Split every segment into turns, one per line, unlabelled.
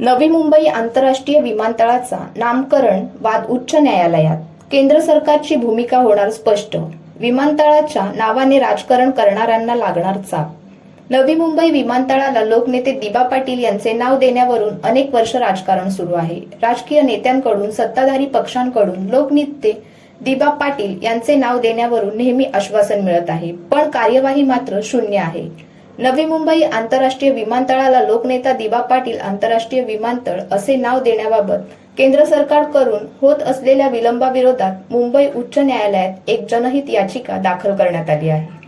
नवी मुंबई आंतरराष्ट्रीय विमानतळाचा नामकरण वाद उच्च न्यायालयात. केंद्र सरकारची भूमिका होणार स्पष्ट. विमानतळाच्या नावाने राजकारण करणाऱ्यांना लागणार चाप. नवी मुंबई विमानतळाला लोकनेते दिबा पाटील यांचे नाव देण्यावरून अनेक वर्ष राजकारण सुरू आहे. राजकीय नेत्यांकडून सत्ताधारी पक्षांकडून लोकनेते दिबा पाटील यांचे नाव देण्यावरून नेहमी आश्वासन मिळत आहे. पण कार्यवाही मात्र शून्य आहे. नवी मुंबई आंतरराष्ट्रीय विमानतळाला लोकनेता दिबा पाटील आंतरराष्ट्रीय विमानतळ असे नाव देण्याबाबत केंद्र सरकारकडून होत असलेल्या विलंबाविरोधात मुंबई उच्च न्यायालयात एक जनहित याचिका दाखल करण्यात आली आहे.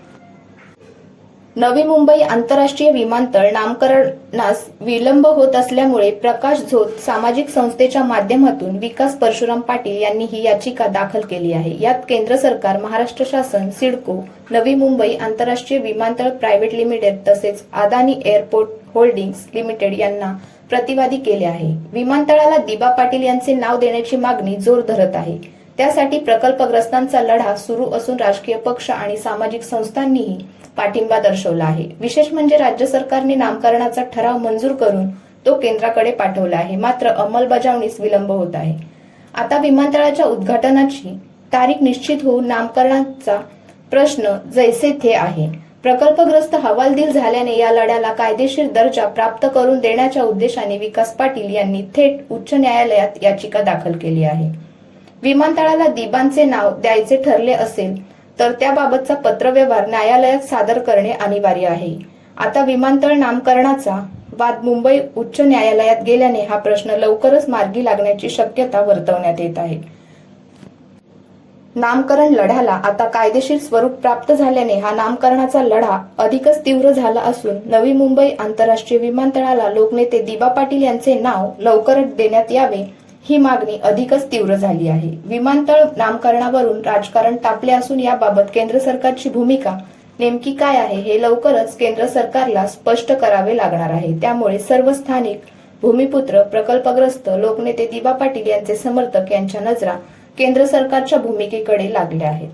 नवी मुंबई आंतरराष्ट्रीय विमानतळ नामकरणास विलंब होत असल्यामुळे प्रकाश झोत सामाजिक संस्थेच्या माध्यमातून विकास परशुराम पाटील यांनी ही याचिका दाखल केली आहे. यात केंद्र सरकार महाराष्ट्र शासन सिडको नवी मुंबई आंतरराष्ट्रीय विमानतळ प्रायव्हेट लिमिटेड तसेच अदानी एअरपोर्ट होल्डिंग्स लिमिटेड यांना प्रतिवादी केले आहे. विमानतळाला दिबा पाटील यांचे नाव देण्याची मागणी जोर धरत आहे. त्यासाठी प्रकल्पग्रस्तांचा लढा सुरू असून राजकीय पक्ष आणि सामाजिक संस्थांनीही पाठिंबा दर्शवला आहे. विशेष म्हणजे राज्य सरकारने नामकरणाचा ठराव मंजूर करून तो केंद्राकडे पाठवला आहे. मात्र अंमलबजावणीस विलंब होत आहे. आता विमानतळाच्या उद्घाटनाची तारीख निश्चित होऊन नामकरणाचा प्रश्न जैसे थे आहे. प्रकल्पग्रस्त हवालदिल झाल्याने या लढ्याला कायदेशीर दर्जा प्राप्त करून देण्याच्या उद्देशाने विकास पाटील यांनी थेट उच्च न्यायालयात याचिका दाखल केली आहे. विमानतळाला दिबांचे नाव द्यायचे ठरले असेल तर त्याबाबतचा पत्रव्यवहार न्यायालयात सादर करणे अनिवार्य आहे. आता विमानतळ नामकरणाचा वाद मुंबई उच्च न्यायालयात गेल्याने हा प्रश्न लवकरच मार्गी लागण्याची शक्यता वर्तवण्यात येत आहे. नामकरण लढ्याला आता कायदेशीर स्वरूप प्राप्त झाल्याने हा नामकरणाचा लढा अधिकच तीव्र झाला असून नवी मुंबई आंतरराष्ट्रीय विमानतळाला लोकनेते दिबा पाटील यांचे नाव लवकरच देण्यात यावे ही मागणी अधिकच तीव्र झाली आहे. विमानतळ नामकरणावरून राजकारण तापले असून याबाबत केंद्र सरकारची भूमिका नेमकी काय आहे हे लवकरच केंद्र सरकारला स्पष्ट करावे लागणार आहे. त्यामुळे सर्व स्थानिक भूमिपुत्र प्रकल्पग्रस्त लोकनेते दिबा पाटील यांचे समर्थक यांच्या नजरा केंद्र सरकारच्या भूमिकेकडे लागल्या आहेत.